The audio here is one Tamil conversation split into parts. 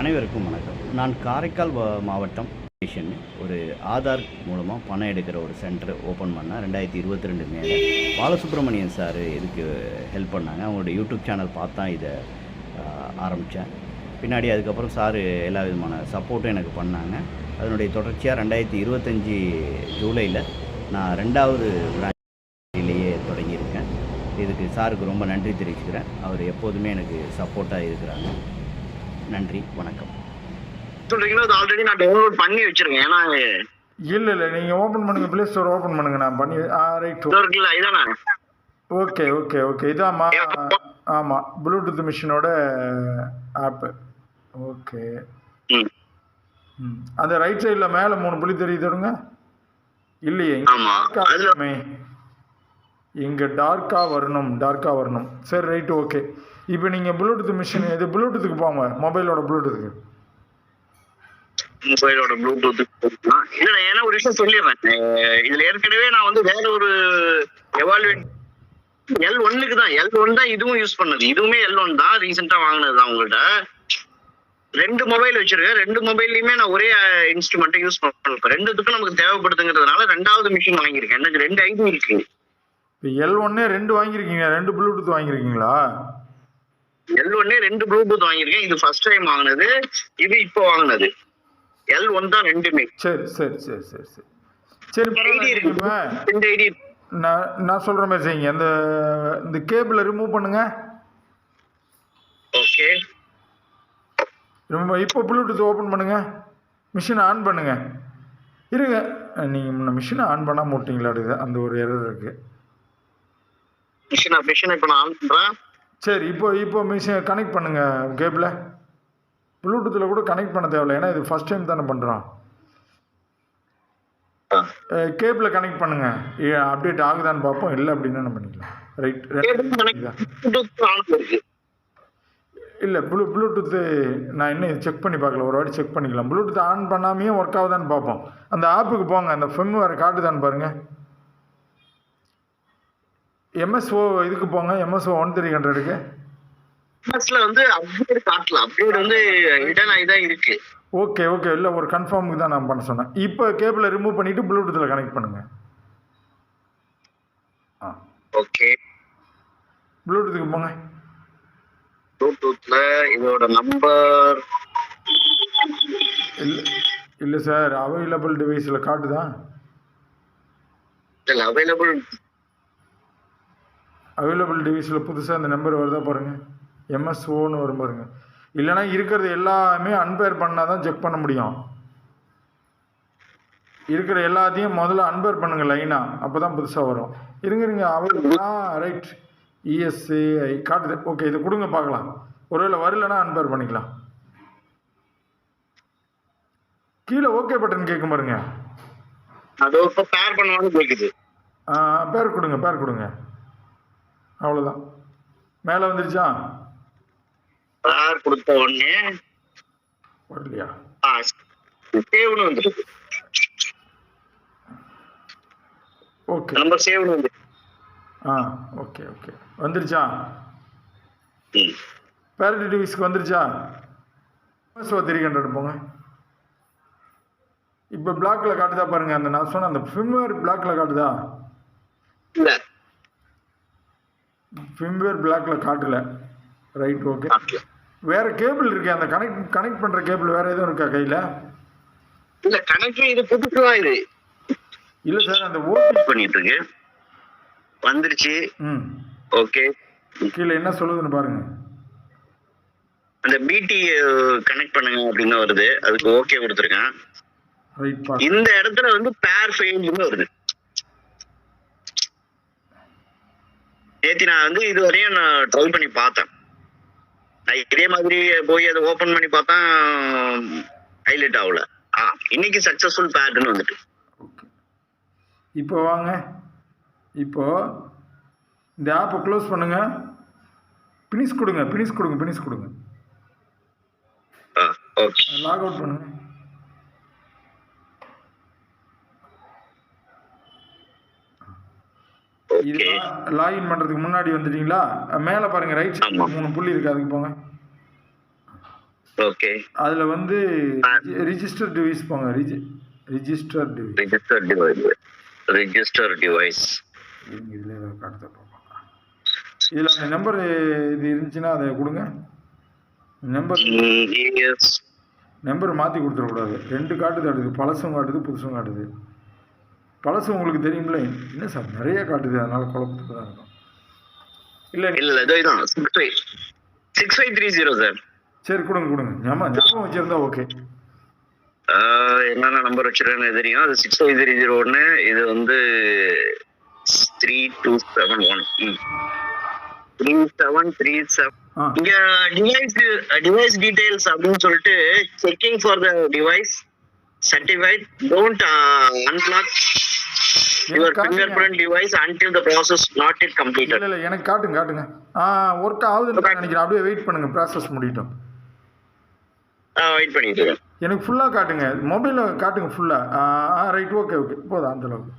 அனைவருக்கும் வணக்கம். நான் காரைக்கால் மாவட்டம் ஸ்டேஷன் ஒரு ஆதார் மூலமாக பணம் எடுக்கிற ஒரு சென்டர் ஓப்பன் பண்ணால் ரெண்டாயிரத்தி இருபத்தி ரெண்டு மேலே. பாலசுப்ரமணியன் சார் இதுக்கு ஹெல்ப் பண்ணாங்க? அவங்களோட யூடியூப் சேனல் பார்த்து தான் இதை ஆரம்பித்தேன் பின்னாடி அதுக்கப்புறம் சார் எல்லா விதமான சப்போர்ட்டும் எனக்கு பண்ணாங்க. அதனுடைய தொடர்ச்சியாக ரெண்டாயிரத்தி இருபத்தஞ்சி ஜூலையில் நான் ரெண்டாவது பிரான்ச்சிலேயே தொடங்கியிருக்கேன். இதுக்கு சாருக்கு ரொம்ப நன்றி தெரிவிச்சுக்கிறேன். அவர் எப்போதுமே எனக்கு சப்போர்ட்டாக இருக்கிறாங்க. நன்றி வணக்கம். சொல்றீங்களோ? அது ஆல்ரெடி நான் டவுன்லோட் பண்ணி வச்சிருக்கேன். ஏன்னா இல்ல இல்ல நீங்க ஓபன் பண்ணுங்க ப்ளே ஸ்டோர் ஓபன் பண்ணுங்க நான் பண்ணி ஆ ரைட் இதோ இருக்குல்ல இதானே? ஓகே ஓகே ஓகே இதாம்மா ஆமா ப்ளூடூத் மிஷினோட ஆப் ஓகே ம். ம். அந்த ரைட் சைடுல மேல மூணு புள்ளி தெரியுதுங்க இல்லையே ஆமா. dark ஆ அதுல- வருமே. இங்கே டார்க்காக வரணும் டார்க்காக வரணும். சரி ரைட் ஓகே இப்போ நீங்கள் ப்ளூடூத் மிஷின் இது ப்ளூடூத்துக்கு போங்க மொபைலோட ப்ளூடூத்துக்கு மொபைலோட ப்ளூடூத் இல்லை ஏன்னா ஒரு விஷயம் சொல்லிடுறேன். இதில் ஏற்கனவே நான் வந்து வேற ஒரு எவால்வேட் எல் ஒன்னுக்கு தான். எல் ஒன் தான் இதுவும் யூஸ் பண்ணது. இதுவுமே எல் ஒன் தான். ரீசெண்டாக வாங்கினது தான் உங்கள்கிட்ட ரெண்டு மொபைல் வச்சிருக்கேன். ரெண்டு மொபைல்லையுமே நான் ஒரே இன்ஸ்ட்ருமெண்ட்டை யூஸ் பண்ணுறேன் ரெண்டுத்துக்கும் நமக்கு தேவைப்படுதுங்கிறதுனால ரெண்டாவது மிஷின் வாங்கியிருக்கேன். எனக்கு ரெண்டு ஐடி இருக்கு. இப்போ எல் ஒன்னே ரெண்டு வாங்கியிருக்கீங்க. ரெண்டு ப்ளூடூத் வாங்கியிருக்கீங்களா? எல் ஒன்னே ரெண்டு ப்ளூடூத் வாங்கியிருக்கேன். இது ஃபர்ஸ்ட் டைம் வாங்கினது. இது இப்போ வாங்கினது. எல் ஒன் தான் ரெண்டுமே. சரி சரி சரி சரி சரி. சரி ஐடி இருக்கு. ஐடி நான் நான் சொல்கிற மாதிரி செய்யுங்க. அந்த இந்த கேபிளை ரிமூவ் பண்ணுங்க. ஓகே ரிமூவ் இப்போ ப்ளூடூத் ஓப்பன் பண்ணுங்க. மிஷினை ஆன் பண்ணுங்க. இருங்க. நீங்கள் முன்ன மிஷினை ஆன் பண்ணாமல் விட்டீங்களா அந்த ஒரு எரர் இருக்குது மிஷின் மிஷின் இப்போ நான் ஆன் பண்றேன் சரி இப்போ இப்போ மிஷின் கனெக்ட் பண்ணுங்க கேபிளை. ப்ளூடூத்தில் கூட கனெக்ட் பண்ண தேவையில்ல ஏன்னா இது ஃபஸ்ட் டைம் தானே பண்ணுறோம் கேபிளை கனெக்ட் பண்ணுங்க. அப்டேட் ஆகுதான்னு பார்ப்போம் இல்லை அப்படின்னா என்ன பண்ணிக்கலாம். ரைட் இல்லை ப்ளூ ப்ளூடூத்து நான் இன்னும் செக் பண்ணி பார்க்கல ஒரு வாட்டி செக் பண்ணிக்கலாம். ப்ளூடூத் ஆன் பண்ணாமையே ஒர்க் ஆகுதான்னு பார்ப்போம். அந்த ஆப்புக்கு போங்க அந்த ஃபிம் வேறு காட்டுதான்னு பாருங்க. எம்எஸ்ஓ இதுக்கு போங்க எம்எஸ்ஓ ஒன் த்ரீ ஹண்ட்ரடுக்கு பஸ்ல வந்து அப்டேட் காட்டல அப்டேட் வந்து இடன் ஆகிதான் இருக்கு. ஓகே ஓகே இல்லை ஒரு கன்ஃபார்முக்கு தான் நான் பண்ண சொன்னேன். இப்போ கேபிளை ரிமூவ் பண்ணிவிட்டு ப்ளூடூத்தில் கனெக்ட் பண்ணுங்க. ஆ. ஓகே ப்ளூடூத்துக்கு போங்க. ப்ளூடூத்ல இதோட நம்பர் இல்லை இல்லை சார் அவைலபிள் டிவைஸில் காட்டுதா? இல்ல அவைலபிள் அவைலபிள் டிவைஸில் புதுசாக அந்த நம்பர் வருதா பாருங்கள் எம்எஸ்ஓன்னு வரும் பாருங்க. இல்லைனா இருக்கிறது எல்லாமே அன்பேர் பண்ணால் தான் செக் பண்ண முடியும். இருக்கிற எல்லாத்தையும் முதல்ல அன்பேர் பண்ணுங்க லைனாக அப்போ தான் புதுசாக வரும். இருங்க இருங்க அவைலபிளா ரைட் இஎஸ்ஏஐ காட்டுது. ஓகே இது கொடுங்க பார்க்கலாம். ஒருவேளை வரலன்னா அன்பேர் பண்ணிக்கலாம். கீழே ஓகே பட்டன் கேட்கும் பாருங்க. அது இப்போ பேர் ஆ, பேர் கொடுங்க பேர் கொடுங்க. அவ்வளோதான் மேலே வந்துருச்சா? பேர் கொடுத்த உடனே வரலையா? ஆ சேவ்னு வந்துருக்கு ஓகே. நம்பர் சேவ்னு வந்து ஆ ஓகே ஓகே. வந்துருச்சா. பேரடி டிவிஸ்க்கு வந்துருச்சா? ஸோ த்ரீ ஹண்ட்ரட் போங்க. இப்போ பிளாக்ல காட்டுதா பாருங்க அந்த நான் சொன்ன அந்த ஃபிம்வேர் பிளாக்ல காட்டுதா? இல்ல. ஃபிம்வேர் பிளாக்ல காட்டல. ரைட் ஓகே வேற கேபிள் இருக்கே அந்த கனெக்ட் கனெக்ட் பண்ற கேபிள் வேற எதுவும் இருக்கா கையில? இல்ல கணக்கு இது புதுசுதான் இது. இல்ல சார் அந்த ஓடி பண்ணிட்டு இருக்கு வந்துருச்சு. ம். ஓகே கீழே என்ன சொல்லுதுன்னு பாருங்க. அந்த பிடி கனெக்ட் பண்ணுங்க அப்படின்னு வருது. அதுக்கு ஓகே கொடுத்துருக்கேன். இந்த இடத்துல வந்து பேர் ஃபெயில்னு வருது. நேத்தி நான் வந்து இது வரையும் நான் ட்ரை பண்ணி பார்த்தேன். இதே மாதிரி போய் அதை ஓபன் பண்ணி பார்த்தா ஹைலைட் ஆகல. ஆ இன்னைக்கு சக்சஸ்ஃபுல் பேர்னு வந்துட்டு. இப்போ வாங்க. இப்போ இந்த ஆப்பை க்ளோஸ் பண்ணுங்க. பினிஷ் கொடுங்க பினிஷ் கொடுங்க பினிஷ் கொடுங்க. லாக் அவுட் பண்ணுங்க. இது லாகின் பண்ணுறதுக்கு முன்னாடி வந்துட்டீங்களா? மேலே பாருங்க ரைட் சைடு. மூணு புள்ளி இருக்கு அதுக்கு போங்க. ஓகே. அதில் வந்து ரிஜிஸ்டர் டிவைஸ் போங்க Riji register device register device register device இதில் ஏதோ பார்ப்போம் இதில் அந்த நம்பர் இது இருந்துச்சுன்னா அதை கொடுங்க. நம்பர் நம்பர் மாற்றி கொடுத்துடக்கூடாது. ரெண்டு காட்டுது அடுது பழசும் காட்டுது புதுசும் காட்டுது. பழசு உங்களுக்கு தெரியும்ல? என்ன சார் நிறைய காட்டுது அதனால குழப்பத்துக்கு தான் இருக்கும். இல்லை இல்ல இல்ல இதோ இதான் six five six five three zero sir சரி கொடுங்க கொடுங்க. ஞாபகம் ஞாபகம் வச்சிருந்தா ஓகே என்னென்ன நம்பர் வச்சிருக்கேன்னு தெரியும். அது சிக்ஸ் ஃபைவ் த்ரீ ஜீரோ ஒன்று இது வந்து three two seven one three seven three seven இங்க டிவைஸ் டிவைஸ் டீடைல்ஸ் அப்படின்னு சொல்லிட்டு checking for the device certified don't unlock your finger print device until the process not yet completed. இல்லை இல்லை எனக்கு காட்டுங்க காட்டுங்க. ஆ ஒர்க் ஆகுதுன்னு தான் நினைக்கிறேன். அப்படியே வெயிட் பண்ணுங்க. ப்ராசஸ் முடியட்டும். வெயிட் பண்ணிட்டு இருக்கேன். எனக்கு ஃபுல்லாக காட்டுங்க. மொபைலில் காட்டுங்க ஃபுல்லாக ஆ. ரைட் ஓகே ஓகே போதும் அந்த அளவுக்கு.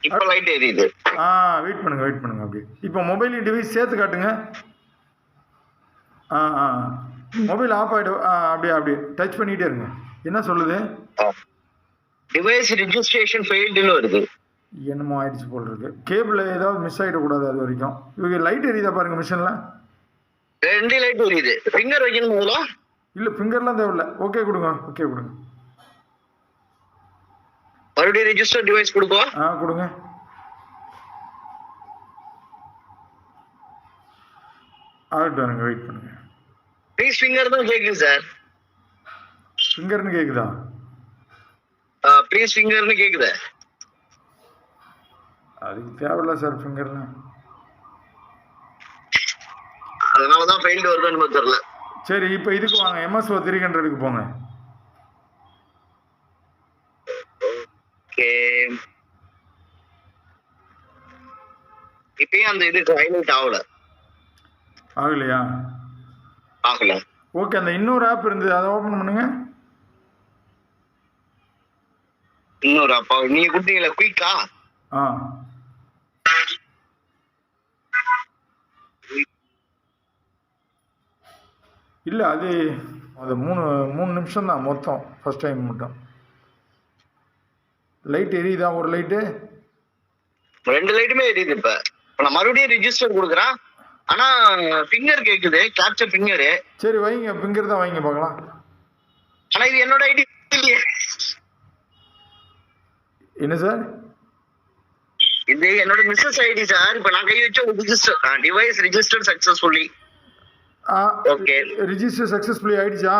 இப்ப லைட் எரியுது. ஆ வெயிட் பண்ணுங்க வெயிட் பண்ணுங்க அப்படியே. இப்போ மொபைல் டிவைஸ் சேர்த்து காட்டுங்க. ஆ ஆ. மொபைல் ஆஃப் ஆகிடும் ஆ அப்படியே அப்படியே. டச் பண்ணிகிட்டே இருங்க. என்ன சொல்லுது? டிவைஸ் ரெஜிஸ்ட்ரேஷன் ஃபெயில்டுன்னு வருது. என்னமோ ஆயிடுச்சு போல் இருக்கு கேபிள் ஏதாவது மிஸ் ஆகிடக்கூடாது அது வரைக்கும். இவங்க லைட் எரியுதா பாருங்க மிஷினில் ரெண்டு லைட் எரியுது. ஃபிங்கர் வைக்கணும் போதா இல்லை ஃபிங்கர்லாம் தேவையில்ல. ஓகே கொடுங்க ஓகே கொடுங்க. மறுபடியும் ரெஜிஸ்டர் டிவைஸ் கொடுப்பா ஆ கொடுங்க. ஆகட்டும் எனக்கு வெயிட் பண்ணுங்க. ப்ளீஸ் ஃபிங்கர் தான் கேக்குது சார் ஃபிங்கர்னு கேட்குதா ப்ளீஸ் ஃபிங்கர்னு கேக்குது. அதுக்கு தேவையில்ல சார் ஃபிங்கர்லாம் அதனால தான் ஃபெயில்டு வருதுன்னு தெரியல. சரி இப்போ இதுக்கு வாங்க. எம்எஸ்ஓ த்ரீ ஹண்ட்ரடுக்கு போங்க. ஓகே இப்பயும் அந்த இது ஹைலைட் ஆகல. ஆகலையா? ஆகல. ஓகே அந்த இன்னொரு ஆப் இருந்தது. அதை ஓப்பன் பண்ணுங்க. இன்னொரு அப்பா நீங்க கொடுத்தீங்களா குயிக்கா ஆ. இல்லை அது அது மூணு மூணு நிமிஷம் தான் மொத்தம் ஃபஸ்ட் டைம் மட்டும். லைட் எரியுதா ஒரு லைட்டு ரெண்டு லைட்டுமே எரியுது இப்ப. நான் மறுபடியும் ரிஜிஸ்டர் கொடுக்குறேன். ஆனா ஃபிங்கர் கேக்குது கேப்சர் ஃபிங்கரு சரி வைங்க ஃபிங்கர் தான் வைங்க பார்க்கலாம். ஆனா இது என்னோட ஐடி இல்லையே. என்ன சார்? இது என்னோட மிஸ்ஸஸ் ஐடி சார் இப்ப நான் கை வச்ச ரிஜிஸ்டர் டிவைஸ் ரிஜிஸ்டர் சக்சஸ்ஃபுல்லி ஆ Okay. ரிஜிஸ்டர் சக்ஸஸ்ஃபுல்லி ஆயிடுச்சா?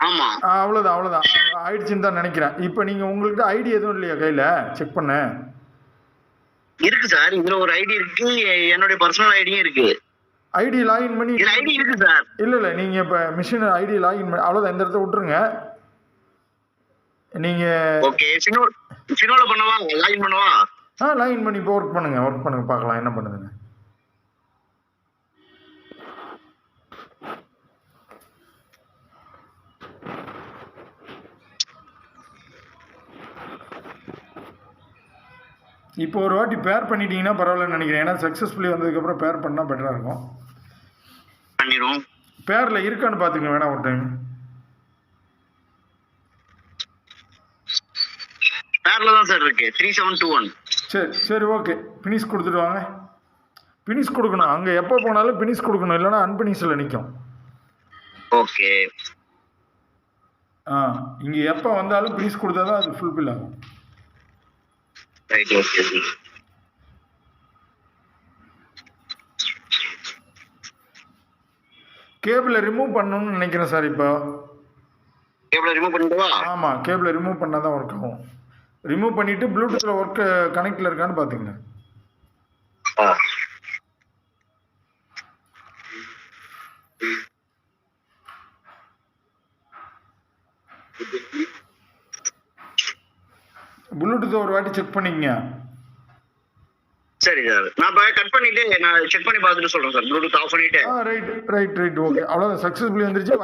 ஆமா. ஆ அவ்வளோதான் அவ்வளோதான் ஆயிடுச்சுன்னு தான் நினைக்கிறேன். இப்போ நீங்கள் உங்கள்கிட்ட ஐடி எதுவும் இல்லையா கையில்? செக் பண்ண. இருக்கு சார் இதுல ஒரு ஐடி இருக்கு. என்னுடைய பர்சனல் ஐடியும் இருக்கு. ஐடி லாகின் பண்ணி ஐடி இருக்கு சார் இல்லை இல்லை நீங்கள் இப்போ மிஷின் ஐடி லாகின் பண்ணி அவ்வளோதான் இந்த இடத்த விட்டுருங்க. நீங்கள் ஓகே சினோ சினோல பண்ணவா? லாகின் பண்ணவா? ஆ லாகின் பண்ணி இப்போ ஒர்க் பண்ணுங்கள் ஒர்க் பண்ணுங்க பார்க்கலாம். என்ன பண்ணுதுன்னு. இப்போ ஒரு வாட்டி பேர் பண்ணிட்டீங்கன்னா பரவாயில்லன்னு நினைக்கிறேன். ஏன்னா சக்ஸஸ்ஃபுல்லி வந்ததுக்கப்புறம் பேர் பண்ணால் பெட்டராக இருக்கும். பண்ணிரும் பேரில் இருக்கான்னு பார்த்துங்க வேணா ஒரு டைம் பேர்ல தான் சார் இருக்கு. த்ரீ செவன் டூ ஒன் சரி சரி ஓகே பினிஷ் கொடுத்துட்டு வாங்க. பினிஷ் கொடுக்கணும். அங்கே எப்போ போனாலும் பினிஷ் கொடுக்கணும். இல்லைன்னா அன்பினிஷில் நிற்கும் ஓகே ஆ இங்கே எப்போ வந்தாலும் பினிஷ் கொடுத்தா தான் அது ஃபுல்ஃபில் ஆகும். கேபிளை ரிமூவ் பண்ணணும்னு நினைக்கிறேன் சார் இப்போ. கேபிள ரிமூவ் பண்ணிட்டுவா ஆமாம் கேபிளை ரிமூவ் பண்ணால் தான் ஒர்க் ஆகும். ரிமூவ் பண்ணிவிட்டு ப்ளூடூத்தில் ஒர்க்கு கனெக்டில் இருக்கான்னு பார்த்துங்க ஆ ப்ளூடூத்தை ஒரு வாட்டி செக் பண்ணிக்கங்க. சரி சார். நான் இப்போ கட் பண்ணிட்டு நான் செக் பண்ணி பார்த்துட்டு சொல்றேன் சார். ப்ளூடூத் ஆஃப் பண்ணிட்டு. ரைட் ரைட் ரைட் ஓகே அவ்வளோதான் சக்ஸஸ்ஃபுல்லி வந்துருச்சு.